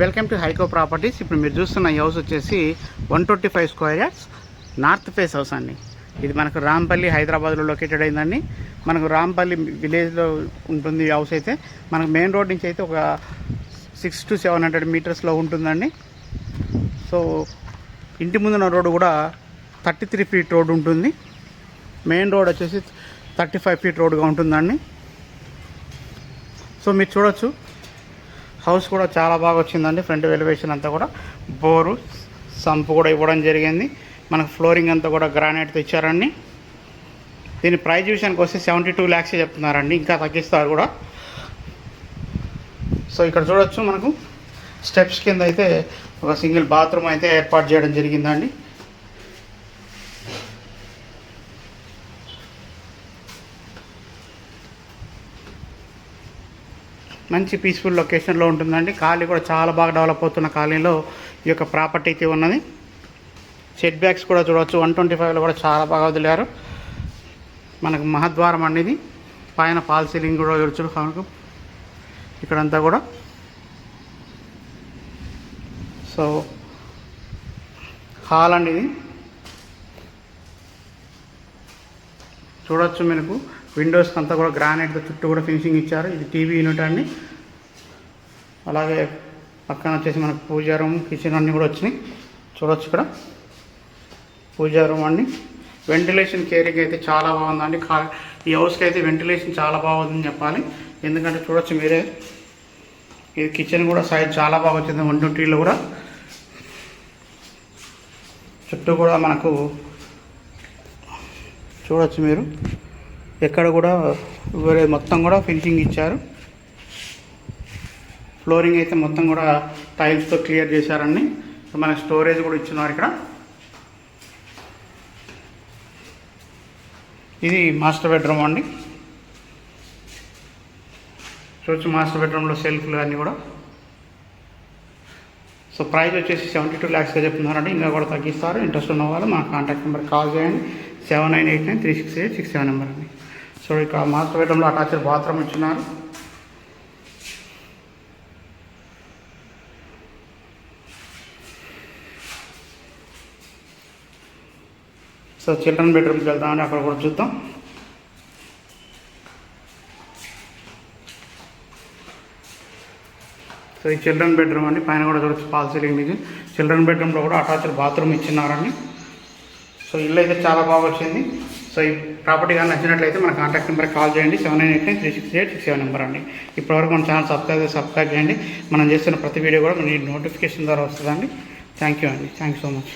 Welcome to హైకో properties. ఇప్పుడు మీరు చూస్తున్న ఈ హౌస్ వచ్చేసి one twenty five square yards north face house అండి. ఇది మనకు రాంపల్లి హైదరాబాద్లో లొకేటెడ్ అయిందండి. మనకు రాంపల్లి విలేజ్లో ఉంటుంది ఈ హౌస్ అయితే. మనకు మెయిన్ రోడ్ నుంచి అయితే ఒక సిక్స్ టు సెవెన్ హండ్రెడ్ మీటర్స్లో ఉంటుందండి. సో ఇంటి ముందున్న రోడ్డు కూడా థర్టీ త్రీ ఫీట్ రోడ్ ఉంటుంది. మెయిన్ రోడ్ వచ్చేసి థర్టీ ఫైవ్ ఫీట్ రోడ్గా ఉంటుందండి. సో మీరు చూడొచ్చు. హౌస్ కూడా చాలా బాగా వచ్చిందండి. ఫ్రంట్ వెలివేషన్ అంతా కూడా బోరు సంపు కూడా ఇవ్వడం జరిగింది. మనకు ఫ్లోరింగ్ అంతా కూడా గ్రానైట్తో ఇచ్చారండి దీని ప్రైజ్ విషయానికి వస్తే సెవెంటీ టూ ల్యాక్స్ చెప్తున్నారండి. ఇంకా తగ్గిస్తారు కూడా. సో ఇక్కడ చూడొచ్చు మనకు స్టెప్స్ కింద అయితే ఒక సింగిల్ బాత్రూమ్ అయితే ఏర్పాటు చేయడం జరిగిందండి. మంచి పీస్ఫుల్ లొకేషన్లో ఉంటుందండి. కాలనీ కూడా చాలా బాగా డెవలప్ అవుతున్న కాలనీలో ఈ యొక్క ప్రాపర్టీ అయితే ఉన్నది. సెట్ బ్యాక్స్ కూడా చూడవచ్చు వన్ ట్వంటీ ఫైవ్లో కూడా చాలా బాగా వదిలారు. మనకు మహద్వారం అనేది పైన ఫాల్ సీలింగ్ కూడా చూడొచ్చు. మనకు ఇక్కడంతా కూడా. సో హాల్ అండి ఇది. చూడొచ్చు మనకు విండోస్ అంతా కూడా గ్రానైట్ చుట్టూ కూడా ఫినిషింగ్ ఇచ్చారు. ఇది టీవీ యూనిట్ అండి. అలాగే పక్కన వచ్చేసి మనకు పూజా రూమ్ కిచెన్ అన్నీ కూడా వచ్చినాయి. చూడొచ్చు ఇక్కడ. పూజా రూమ్ అండి. వెంటిలేషన్ కేరింగ్ అయితే చాలా బాగుందండి. కా ఈ హౌస్కి అయితే వెంటిలేషన్ చాలా బాగుందని చెప్పాలి. ఎందుకంటే చూడొచ్చు మీరే. ఇది కిచెన్ కూడా సైజ్ చాలా బాగా వచ్చింది. వన్ ట్వంటీలో కూడా. చుట్టూ కూడా మనకు చూడొచ్చు మీరు. ఎక్కడ కూడా వేరే మొత్తం కూడా ఫినిషింగ్ ఇచ్చారు. ఫ్లోరింగ్ అయితే మొత్తం కూడా టైల్స్తో క్లియర్ చేశారండి. మన స్టోరేజ్ కూడా ఇచ్చినారు ఇక్కడ. ఇది మాస్టర్ బెడ్రూమ్ అండి. చూడొచ్చు మాస్టర్ బెడ్రూమ్లో సెల్ఫ్లు అన్నీ కూడా. సో ప్రైస్ వచ్చేసి సెవెంటీ టూ ల్యాక్స్గా చెప్తున్నారండి. ఇంకా కూడా తగ్గిస్తారు ఇంట్రెస్ట్ ఉన్న వాళ్ళు మా కాంటాక్ట్ నెంబర్ కాల్ చేయండి. Seven nine eight nine three six eight six seven number అండి. సో ఇక్కడ మాస్టర్ బెడ్రూమ్లో అటాచ్డ్ బాత్రూమ్ ఇచ్చినారు సో చిల్డ్రన్ బెడ్రూమ్కి వెళ్దామని అక్కడ కూడా చూద్దాం. సో ఈ చిల్డ్రన్ బెడ్రూమ్ అండి పైన కూడా చూడొచ్చు పాల్ సీలింగ్ ఇది చిల్డ్రన్ బెడ్రూమ్లో కూడా అటాచ్డ్ బాత్రూమ్ ఇచ్చినారండి సో ఇల్లు అయితే చాలా బాగా వచ్చింది. సో ఈ ప్రాపర్టీ కానీ నచ్చినట్లయితే మన కాంటాక్ట్ నెంబర్ కాల్ చేయండి. Seven nine eight nine three six eight six seven number అండి. ఇప్పటివరకు మన ఛానల్ సబ్స్క్రైబ్ సబ్స్క్రైబ్ చేయండి. మనం చేస్తున్న ప్రతి వీడియో కూడా మీ నోటిఫికేషన్ ద్వారా వస్తుందండి. థ్యాంక్ యూ అండి. Thank you so much.